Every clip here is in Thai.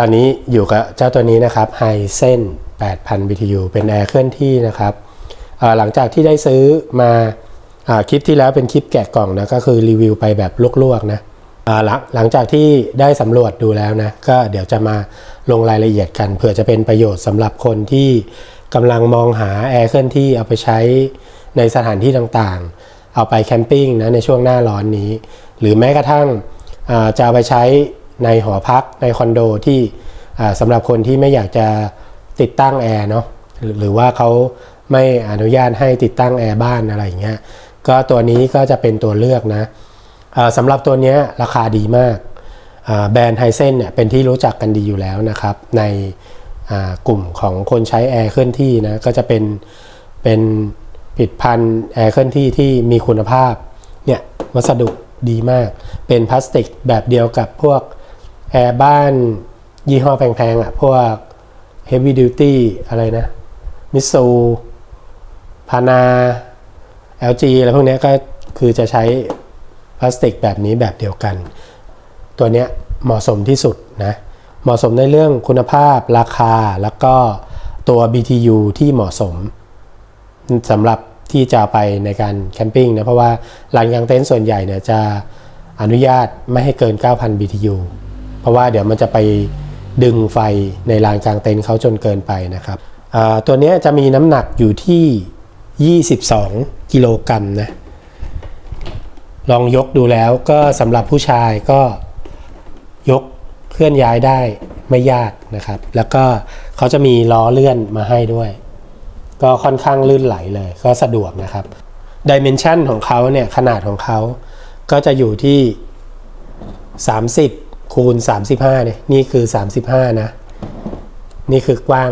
ตอนนี้อยู่กับเจ้าตัวนี้นะครับไฮเซน8,000 BTU เป็นแอร์เคลื่อนที่นะครับหลังจากที่ได้ซื้อมาอคลิปที่แล้วเป็นคลิปแกะกล่องนะก็คือรีวิวไปแบบลวกๆนะหลังหลังจากที่ได้สำรวจดูแล้วนะก็เดี๋ยวจะมาลงรายละเอียดกันเผื่อจะเป็นประโยชน์สำหรับคนที่กำลังมองหาแอร์เคลื่อนที่เอาไปใช้ในสถานที่ต่างๆ เอาไปแคมปิ้งนะในช่วงหน้าร้อนนี้ หรือแม้กระทั่งจะเอาไปใช้ ในหอพักในคอนโดที่สำหรับคนที่ไม่อยากจะติดตั้งแอร์เนาะหรือว่าเขาไม่อนุญาตให้ติดตั้งแอร์บ้านอะไรอย่างเงี้ยก็ตัวนี้ก็จะเป็นตัวเลือกนะสำหรับตัวนี้ราคาดีมากแบรนด์ไฮเซนเนี่ยเป็นที่รู้จักกันดีอยู่แล้วนะครับ ในกลุ่มของคนใช้แอร์เคลื่อนที่นะก็จะเป็นเป็นผลิดพันธ์แอร์เคลื่อนที่ที่มีคุณภาพเนี่ยวัสดุดีมาก เป็นพลาสติกแบบเดียวกับพวก แอร์บ้านยี่ห้อแพงๆอะ พวก Heavy Duty อะไรนะมิสูพานา LG อะไรพวกนี้ก็คือจะใช้พลาสติกแบบนี้แบบเดียวกัน ตัวเนี้ยเหมาะสมที่สุดนะเหมาะสมในเรื่องคุณภาพราคาแล้วก็ตัว BTU ที่เหมาะสมสำหรับที่จะไปในการแคมปิ้งนะ เพราะว่าลานกลางเต็นท์ส่วนใหญ่เนี่ยจะอนุญาตไม่ให้เกิน 9,000 BTU เพราะว่าเดี๋ยวมันจะไปดึงไฟในลานกลางเต็นท์เขาจนเกินไปนะครับตัวนี้จะมีน้ำหนักอยู่ที่ 22 กิโลกรัมนะ ลองยกดูแล้วก็สำหรับผู้ชายก็ยกเคลื่อนย้ายได้ไม่ยากนะครับ แล้วก็เขาจะมีล้อเลื่อนมาให้ด้วย ก็ค่อนข้างลื่นไหลเลย ก็สะดวกนะครับดิเมนชันของเขาเนี่ยขนาดของเขาก็จะอยู่ที่ 30 คูณ 35เนี่ยนี่คือ 35 นะ นี่คือกว้าง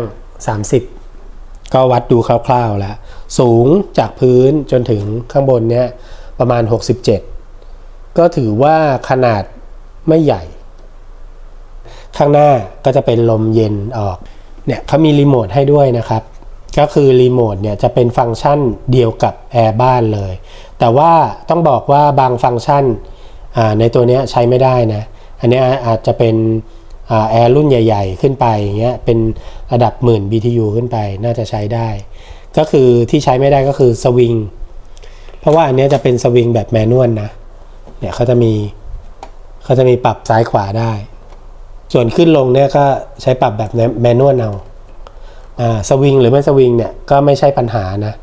30 ก็วัดดูคร่าวๆแล้ว สูงจากพื้นจนถึงข้างบนเนี่ยประมาณ 67 ก็ถือว่าขนาดไม่ใหญ่ ข้างหน้าก็จะเป็นลมเย็นออกเนี่ยเขามีรีโมทให้ด้วยนะครับ ก็คือรีโมทเนี่ยจะเป็นฟังก์ชันเดียวกับแอร์บ้านเลย แต่ว่าต้องบอกว่าบางฟังก์ชันในตัวนี้ใช้ไม่ได้นะ อันนี้อาจจะเป็นแอร์รุ่นใหญ่ ๆ ขึ้นไปอย่างเงี้ยเป็นระดับหมื่น BTU ขึ้นไปน่าจะใช้ได้ ก็คือที่ใช้ไม่ได้ก็คือสวิงเพราะว่าอันนี้จะเป็นสวิงแบบแมนนวลนะเนี่ยเขาจะมีเขาจะมีปรับซ้ายขวาได้ ส่วนขึ้นลงเนี่ยก็ใช้ปรับแบบแมนนวลเอาอ่าสวิงหรือไม่สวิงเนี่ยก็ไม่ใช่ปัญหานะ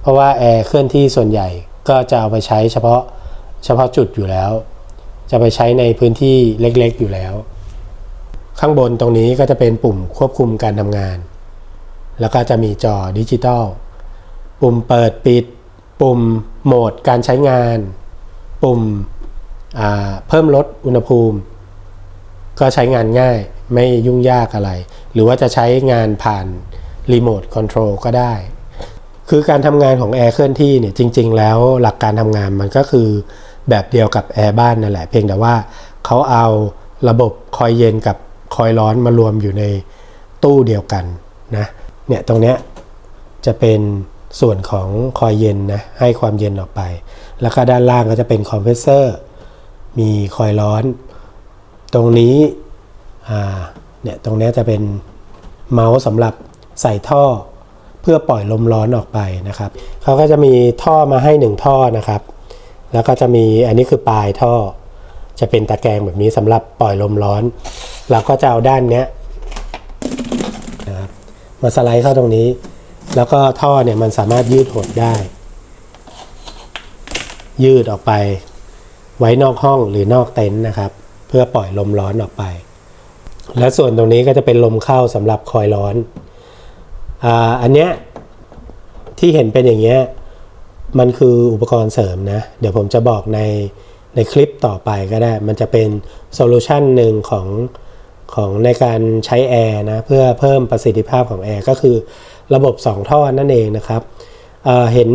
เพราะว่าแอร์เคลื่อนที่ส่วนใหญ่ก็จะเอาไปใช้เฉพาะเฉพาะจุดอยู่แล้ว จะไปใช้ในพื้นที่เล็กๆอยู่แล้ว ข้างบนตรงนี้ก็จะเป็นปุ่มควบคุมการทำงาน แล้วก็จะมีจอดิจิตอลปุ่มเปิดปิด ปุ่มโหมดการใช้งาน ปุ่มเพิ่มลดอุณหภูมิ ก็ใช้งานง่ายไม่ยุ่งยากอะไร หรือว่าจะใช้งานผ่านรีโมทคอนโทรลก็ได้ คือการทำงานของแอร์เคลื่อนที่เนี่ยจริง ๆ แล้วหลักการทำงานมันก็คือ แบบเดียวกับแอร์บ้านนั่นแหละ เพียงแต่ว่าเขาเอาระบบคอยเย็นกับคอยร้อนมารวมอยู่ในตู้เดียวกันนะเนี่ยตรงเนี้ยจะเป็นส่วนของคอยเย็นนะให้ความเย็นออกไป แล้วก็ด้านล่างก็จะเป็นคอมเพรสเซอร์ มีคอยร้อน ตรงนี้อ่าเนี่ยตรงเนี้ยจะเป็นเมาส์สำหรับใส่ท่อเพื่อปล่อยลมร้อนออกไปนะครับเขาก็จะมีท่อมาให้หนึ่งท่อนะครับ แล้วก็จะมีอันนี้คือปลายท่อ จะเป็นตะแกรงแบบนี้สำหรับปล่อยลมร้อน เราก็จะเอาด้านเนี้ยนะครับมาสไลด์เข้าตรงนี้ แล้วก็ท่อเนี่ยมันสามารถยืดหดได้ ยืดออกไป ไว้นอกห้องหรือนอกเต็นท์นะครับ เพื่อปล่อยลมร้อนออกไป และส่วนตรงนี้ก็จะเป็นลมเข้าสำหรับคอยร้อน อ่าอันเนี้ยที่เห็นเป็นอย่างเงี้ย มันคืออุปกรณ์เสริมนะ เดี๋ยวผมจะบอกในในคลิปต่อไปก็ได้ มันจะเป็นโซลูชันหนึ่งของของในการใช้แอร์นะ เพื่อเพิ่มประสิทธิภาพของแอร์ก็คือระบบ 2 ท่อนั่นเองนะครับเเห็น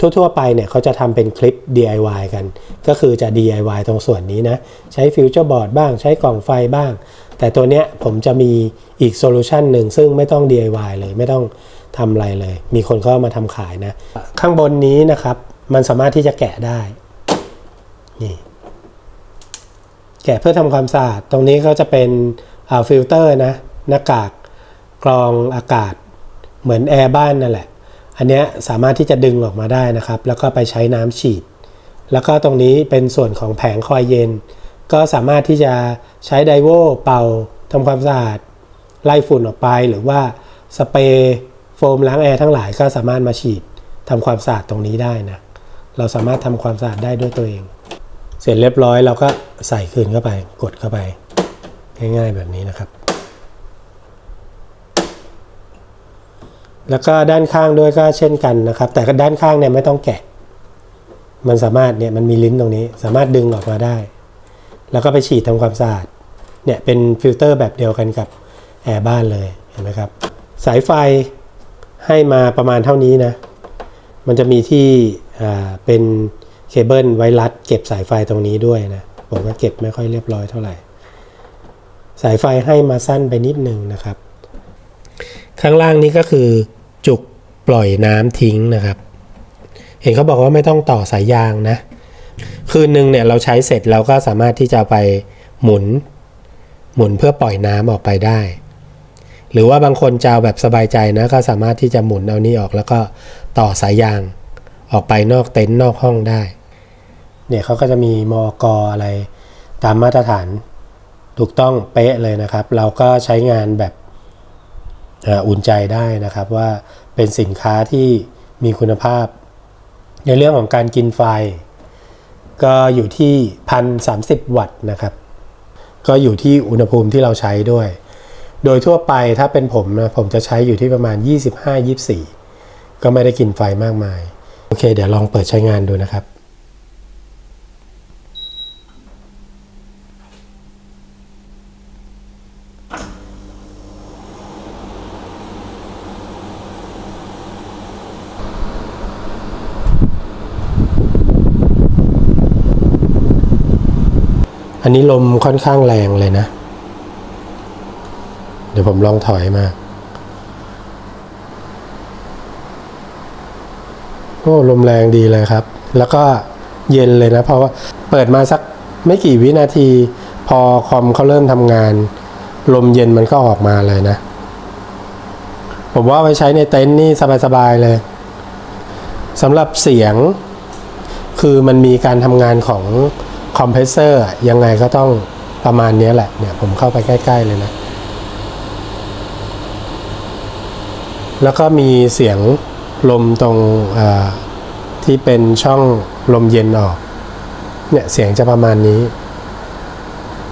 ทั่ว ๆ ไปเนี่ยเขาจะทำเป็นคลิป DIY กัน ก็คือจะ DIY ตรงส่วนนี้นะ ใช้ฟิวเจอร์บอร์ดบ้าง ใช้กล่องไฟบ้าง แต่ตัวเนี้ยผมจะมีอีกโซลูชันหนึ่งซึ่งไม่ต้อง DIY เลยไม่ต้อง ทำอะไรเลย มีคนเข้ามาทำขายนะ ข้างบนนี้นะครับ มันสามารถที่จะแกะได้ นี่ แกะเพื่อทำความสะอาด ตรงนี้ก็จะเป็นฟิลเตอร์นะ หน้ากากกรองอากาศ เหมือนแอร์บ้านนั่นแหละ อันนี้สามารถที่จะดึงออกมาได้นะครับ แล้วก็ไปใช้น้ำฉีด แล้วก็ตรงนี้เป็นส่วนของแผงคอยเย็น ก็สามารถที่จะใช้ไดโวเป่าทำความสะอาดไล่ฝุ่นออกไปหรือว่าสเปรย์ โฟมล้างแอร์ทั้งหลายก็สามารถมาฉีดทำความสะอาดตรงนี้ได้นะ เราสามารถทำความสะอาดได้ด้วยตัวเอง เสร็จเรียบร้อยเราก็ใส่คืนเข้าไป กดเข้าไป ง่ายๆแบบนี้นะครับ แล้วก็ด้านข้างด้วยก็เช่นกันนะครับ แต่ด้านข้างเนี่ยไม่ต้องแกะ มันสามารถเนี่ยมันมีลิ้นตรงนี้ สามารถดึงออกมาได้ แล้วก็ไปฉีดทำความสะอาด เนี่ยเป็นฟิลเตอร์แบบเดียวกันกับแอร์บ้านเลย เห็นไหมครับ สายไฟ ให้มาประมาณเท่านี้นะ มันจะมีที่เป็นเคเบิลไว้รัดเก็บสายไฟตรงนี้ด้วยนะ ผมก็เก็บไม่ค่อยเรียบร้อยเท่าไหร่ สายไฟให้มาสั้นไปนิดนึงนะครับ ข้างล่างนี้ก็คือจุกปล่อยน้ำทิ้งนะครับ เห็นเขาบอกว่าไม่ต้องต่อสายยางนะ คืนหนึ่งเนี่ยเราใช้เสร็จเราก็สามารถที่จะไปหมุนหมุนเพื่อปล่อยน้ำออกไปได้ หรือว่าบางคนจะแบบสบายใจนะก็สามารถที่จะหมุนเอานี่ออกแล้วก็ต่อสายยางออกไปนอกเต็นท์นอกห้องได้ เนี่ยเขาก็จะมีมอกอะไรตามมาตรฐานถูกต้องเป๊ะเลยนะครับ เราก็ใช้งานแบบอุ่นใจได้นะครับว่าเป็นสินค้าที่มีคุณภาพ ในเรื่องของการกินไฟ ก็อยู่ที่พันสาวัตต์นะครับ ก็อยู่ที่อุณหภูมิที่เราใช้ด้วย โดยทั่วไปถ้าเป็นผมนะผมจะใช้อยู่ที่ประมาณ 25-24 ก็ไม่ได้กินไฟมากมาย โอเค เดี๋ยวลองเปิดใช้งานดูนะครับ อันนี้ลมค่อนข้างแรงเลยนะ เดี๋ยวผมลองถอยมา โอ้ลมแรงดีเลยครับ แล้วก็เย็นเลยนะ เพราะว่าเปิดมาสักไม่กี่วินาที พอคอมเขาเริ่มทำงาน ลมเย็นมันก็ออกมาเลยนะ ผมว่าไปใช้ในเต็นท์นี่สบายๆเลยสำหรับเสียงคือมันมีการทำงานของคอมเพรสเซอร์ยังไงก็ต้องประมาณนี้แหละเนี่ยผมเข้าไปใกล้ ๆ เลยนะ แล้วก็มีเสียงลมตรงที่เป็นช่องลมเย็นออก เนี่ยเสียงจะประมาณนี้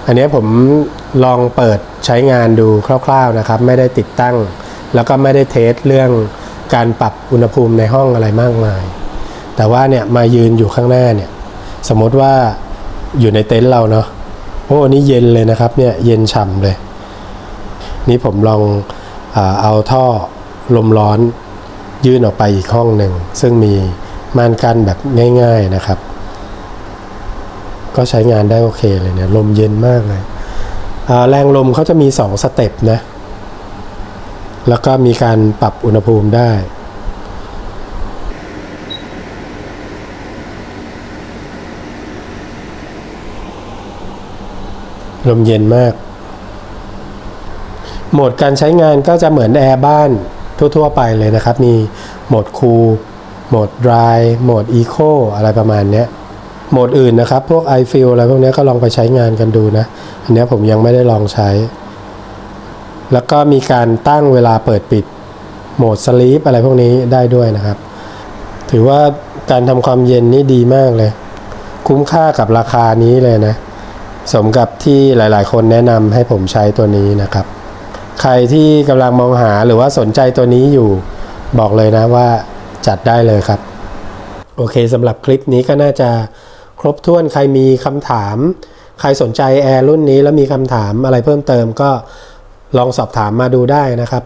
อันนี้ผมลองเปิดใช้งานดูคร่าวๆนะครับ ไม่ได้ติดตั้ง แล้วก็ไม่ได้เทสเรื่องการปรับอุณหภูมิในห้องอะไรมากมาย แต่ว่าเนี่ยมายืนอยู่ข้างหน้าเนี่ยสมมติว่าอยู่ในเต็นท์เราเนาะโอ้นนี้เย็นเลยนะครับเนี่ยเย็นฉ่ำเลย นี่ผมลองอเอาท่อ ลมร้อนยื่นออกไปอีกห้องหนึ่ง ซึ่งมีม่านกั้นแบบง่าย ๆนะครับ ก็ใช้งานได้โอเคเลยเนี่ย ลมเย็นมากเลยแรงลมเขาจะมี 2 สเต็ปนะ แล้วก็มีการปรับอุณหภูมิได้ ลมเย็นมาก โหมดการใช้งานก็จะเหมือนแอร์บ้าน ทั่ว ๆ ไปเลยนะครับ มีโหมดคูลโหมด dry โหมด eco อะไรประมาณเนี้ยโหมดอื่นนะครับ พวก i f e e l อะไรพวกนี้ก็ลองไปใช้งานกันดูนะ อันนี้ผมยังไม่ได้ลองใช้ แล้วก็มีการตั้งเวลาเปิดปิดโหมด sleep อะไรพวกนี้ได้ด้วยนะครับ ถือว่าการทำความเย็นนี่ดีมากเลย คุ้มค่ากับราคานี้เลยนะ สมกับที่หลายๆ คนแนะนำให้ผมใช้ตัวนี้นะครับ ใครที่กำลังมองหาหรือว่าสนใจตัวนี้อยู่บอกเลยนะว่าจัดได้เลยครับ โอเคสำหรับคลิปนี้ก็น่าจะครบถ้วนใครมีคำถาม ใครสนใจแอร์รุ่นนี้แล้วมีคำถามอะไรเพิ่มเติมก็ลองสอบถามมาดูได้นะครับ